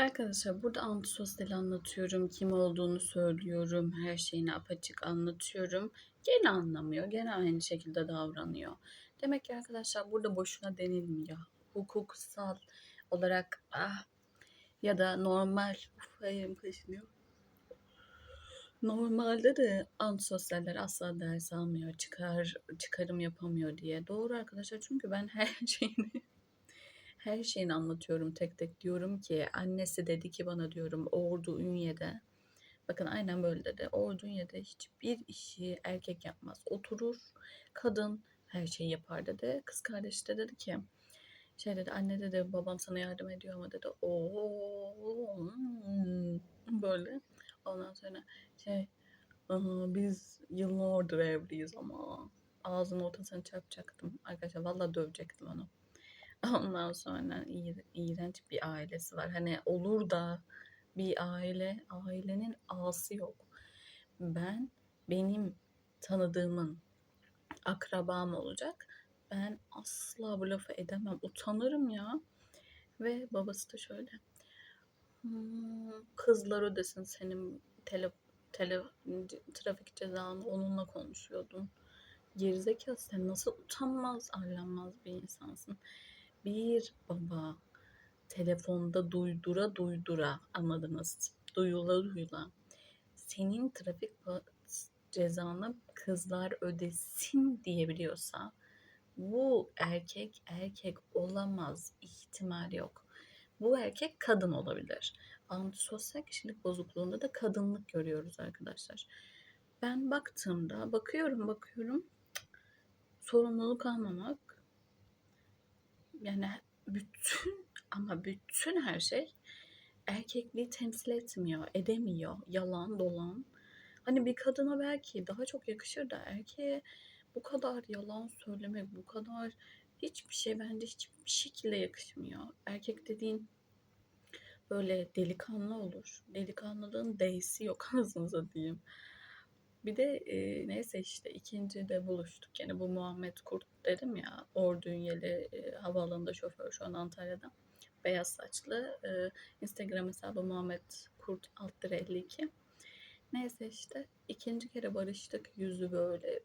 Arkadaşlar burada antisosyal anlatıyorum. Kim olduğunu söylüyorum. Her şeyini apaçık anlatıyorum. Gene anlamıyor. Gene aynı şekilde davranıyor. Demek ki arkadaşlar burada boşuna denilmiyor. Hukuksal olarak ah, ya da normal uf, ayağım kaşınıyor. Normalde de antisosyaller asla ders almıyor, çıkar çıkarım yapamıyor diye. Doğru arkadaşlar çünkü ben her şeyini her şeyini anlatıyorum tek tek. Diyorum ki annesi dedi ki bana diyorum Ordu Ünye'de. Bakın aynen böyle dedi. Ordu Ünye'de hiçbir işi erkek yapmaz. Oturur kadın her şeyi yapar dedi. Kız kardeşi de dedi ki şey dedi anne dedi babam sana yardım ediyor ama dedi o böyle ondan sonra şey "Aa, biz yıllardır evliyiz ama ağzının ortasına çarpacaktım arkadaşlar valla dövecektim onu ondan sonra iğ- iğrenç bir ailesi var. Hani olur da bir aile ailenin ağası yok. Ben benim tanıdığımın akrabam olacak. Ben asla bu lafı edemem. Utanırım ya. Ve babası da şöyle "Hmm, kızlar ödesin senin tele, tele, trafik cezanı onunla konuşuyordun. Gerizekalı sen nasıl utanmaz, arlanmaz bir insansın. Bir baba telefonda duydura duydura anladınız. Duyula duyula. Senin trafik cezanı kızlar ödesin diyebiliyorsa bu erkek erkek olamaz ihtimal yok. Bu erkek kadın olabilir. Antisosyal kişilik bozukluğunda da kadınlık görüyoruz arkadaşlar. Ben baktığımda bakıyorum bakıyorum sorumluluk almamak yani bütün ama bütün her şey erkekliği temsil etmiyor, edemiyor. Yalan, dolan. Hani bir kadına belki daha çok yakışır da erkeğe bu kadar yalan söylemek, bu kadar hiçbir şey bence hiçbir şekilde yakışmıyor. Erkek dediğin böyle delikanlı olur. Delikanlılığın D'si yok anasını diyeyim. Bir de e, neyse işte ikinci de buluştuk. Yani bu Muhammed Kurt dedim ya. Ordu Ünyeli e, havaalanında şoför şu an Antalya'da. Beyaz saçlı. E, Instagram hesabı Muhammed Kurt alt 52. Neyse işte ikinci kere barıştık. Yüzü böyle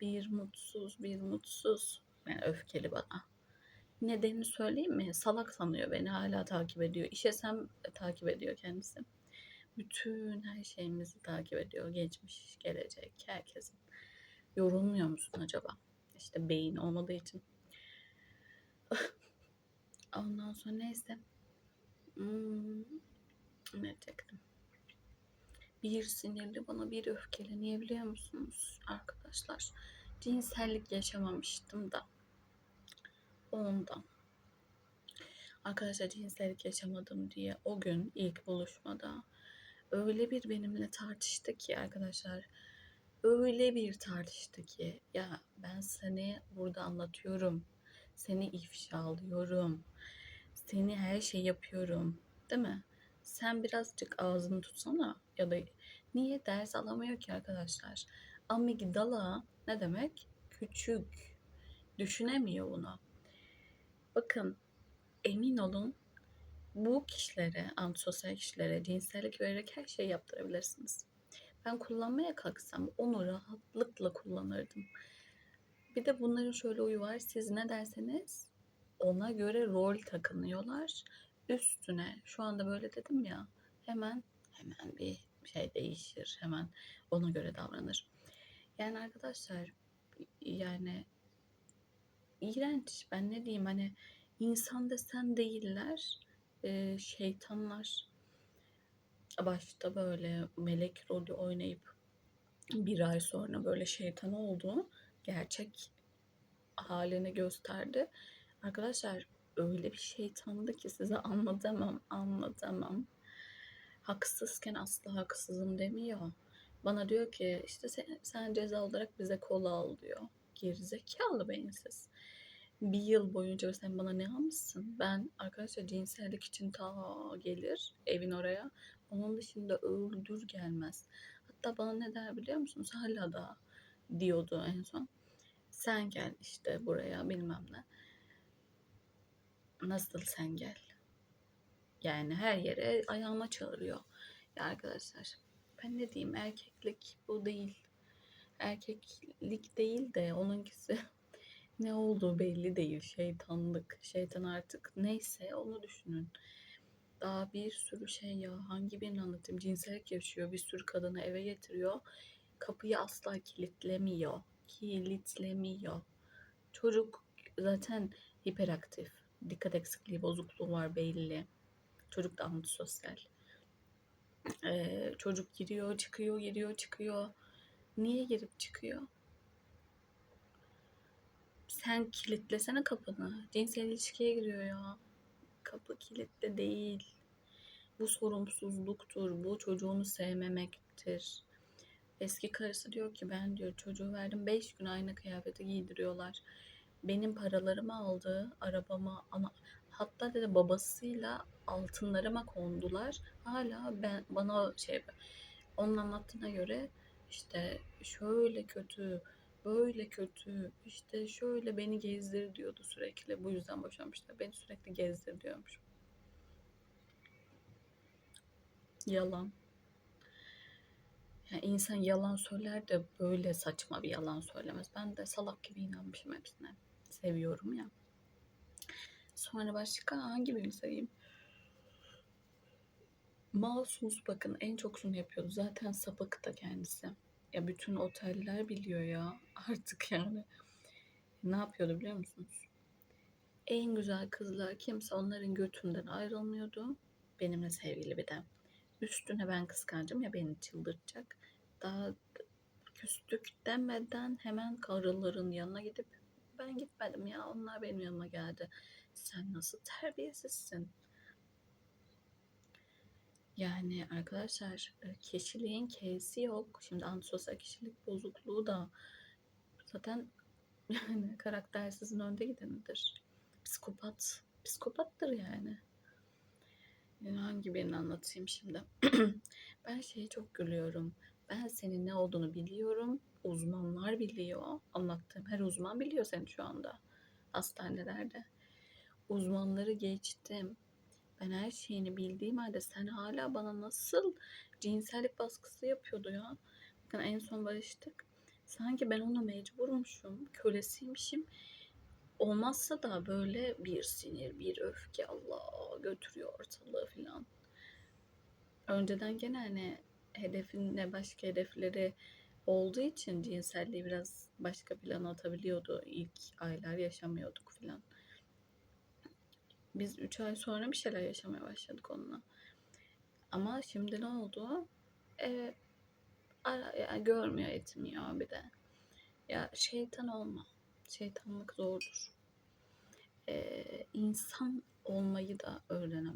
bir mutsuz bir mutsuz. Yani öfkeli bana. Nedenini söyleyeyim mi? Salak sanıyor beni. Hala takip ediyor. İşesem takip ediyor kendisi. Bütün her şeyimizi takip ediyor. Geçmiş, gelecek, herkesin. Yorulmuyor musun acaba? İşte beyin olmadığı için. Ondan sonra neyse. Hmm, ne diyecektim? Bir sinirli bana bir öfkeli. Niye biliyor musunuz arkadaşlar? Cinsellik yaşamamıştım da. Ondan. Arkadaşlar cinsellik yaşamadım diye o gün ilk buluşmada öyle bir benimle tartıştı ki arkadaşlar öyle bir tartıştı ki ya ben seni burada anlatıyorum. Seni ifşa alıyorum. Seni her şey yapıyorum. Değil mi? Sen birazcık ağzını tutsana ya da niye ders alamıyor ki arkadaşlar? Amigdala ne demek? Küçük. Düşünemiyor bunu. Bakın emin olun bu kişilere, antisosyal kişilere cinsellik vererek her şeyi yaptırabilirsiniz. Ben kullanmaya kalksam onu rahatlıkla kullanırdım. Bir de bunların şöyle uyu var. Siz ne derseniz ona göre rol takınıyorlar. Üstüne şu anda böyle dedim ya hemen hemen bir şey değişir. Hemen ona göre davranır. Yani arkadaşlar yani iğrenç. Ben ne diyeyim hani insan desen değiller. Ee, şeytanlar. Başta böyle melek rolü oynayıp bir ay sonra böyle şeytan oldu. Gerçek halini gösterdi. Arkadaşlar öyle bir şeytandı ki size anlatamam, anlatamam. Haksızken asla haksızım demiyor. Bana diyor ki işte sen, sen ceza olarak bize kola al diyor. Gerizekalı beyinsiz. Bir yıl boyunca sen bana ne almışsın? Ben arkadaşlar cinsellik için ta gelir evin oraya. Onun dışında öldür gelmez. Hatta bana ne der biliyor musunuz? Hala da diyordu en son. Sen gel işte buraya bilmem ne. Nasıl sen gel? Yani her yere ayağıma çağırıyor. Ya arkadaşlar ben ne diyeyim erkeklik bu değil. Erkeklik değil de onunkisi ne olduğu belli değil. Şeytanlık, şeytan artık neyse onu düşünün. Daha bir sürü şey ya hangi birini anlatayım. Cinsellik yaşıyor bir sürü kadını eve getiriyor. Kapıyı asla kilitlemiyor. Kilitlemiyor. Çocuk zaten hiperaktif. Dikkat eksikliği bozukluğu var belli. Çocuk da antisosyal. Ee, çocuk giriyor, çıkıyor, giriyor, çıkıyor. Niye girip çıkıyor? Sen kilitlesene kapını. Cinsel ilişkiye giriyor ya. Kapı kilitli değil. Bu sorumsuzluktur. Bu çocuğunu sevmemektir. Eski karısı diyor ki ben diyor çocuğu verdim 5 gün aynı kıyafeti giydiriyorlar. Benim paralarımı aldı, arabama ana hatta dedi babasıyla altınlarıma kondular. Hala ben bana şey onun anlattığına göre işte şöyle kötü, böyle kötü, işte şöyle beni gezdir diyordu sürekli. Bu yüzden boşanmışlar. Beni sürekli gezdir diyormuş. Yalan. Yani insan yalan söyler de böyle saçma bir yalan söylemez. Ben de salak gibi inanmışım hepsine. Seviyorum ya. Sonra başka hangi birini sayayım? Mahsus bakın en çok şunu yapıyordu. Zaten sapık kendisi. Ya bütün oteller biliyor ya artık yani. Ne yapıyordu biliyor musunuz? En güzel kızlar kimse onların götünden ayrılmıyordu. Benimle sevgili bir de. Üstüne ben kıskancım ya beni çıldırtacak. Daha küstük demeden hemen karıların yanına gidip ben gitmedim ya onlar benim yanıma geldi. Sen nasıl terbiyesizsin? Yani arkadaşlar e, kişiliğin K'si yok. Şimdi antisosyal kişilik bozukluğu da zaten yani karaktersizin önde gidenidir. Psikopat. Psikopattır yani. Yani hangi birini anlatayım şimdi? ben şeye çok gülüyorum. Ben senin ne olduğunu biliyorum. Uzmanlar biliyor. Anlattığım her uzman biliyor seni şu anda. Hastanelerde. Uzmanları geçtim. Ben her şeyini bildiğim halde sen hala bana nasıl cinsellik baskısı yapıyordu ya. Bakın en son barıştık. Sanki ben ona mecburmuşum, kölesiymişim. Olmazsa da böyle bir sinir, bir öfke Allah götürüyor ortalığı falan. Önceden gene hani hedefine başka hedefleri olduğu için cinselliği biraz başka plana atabiliyordu. İlk aylar yaşamıyorduk falan. Biz 3 ay sonra bir şeyler yaşamaya başladık onunla. Ama şimdi ne oldu? Evet, ara, yani görmüyor etmiyor bir de. Ya şeytan olma. Şeytanlık zordur. Ee, insan olmayı da öğrenemez.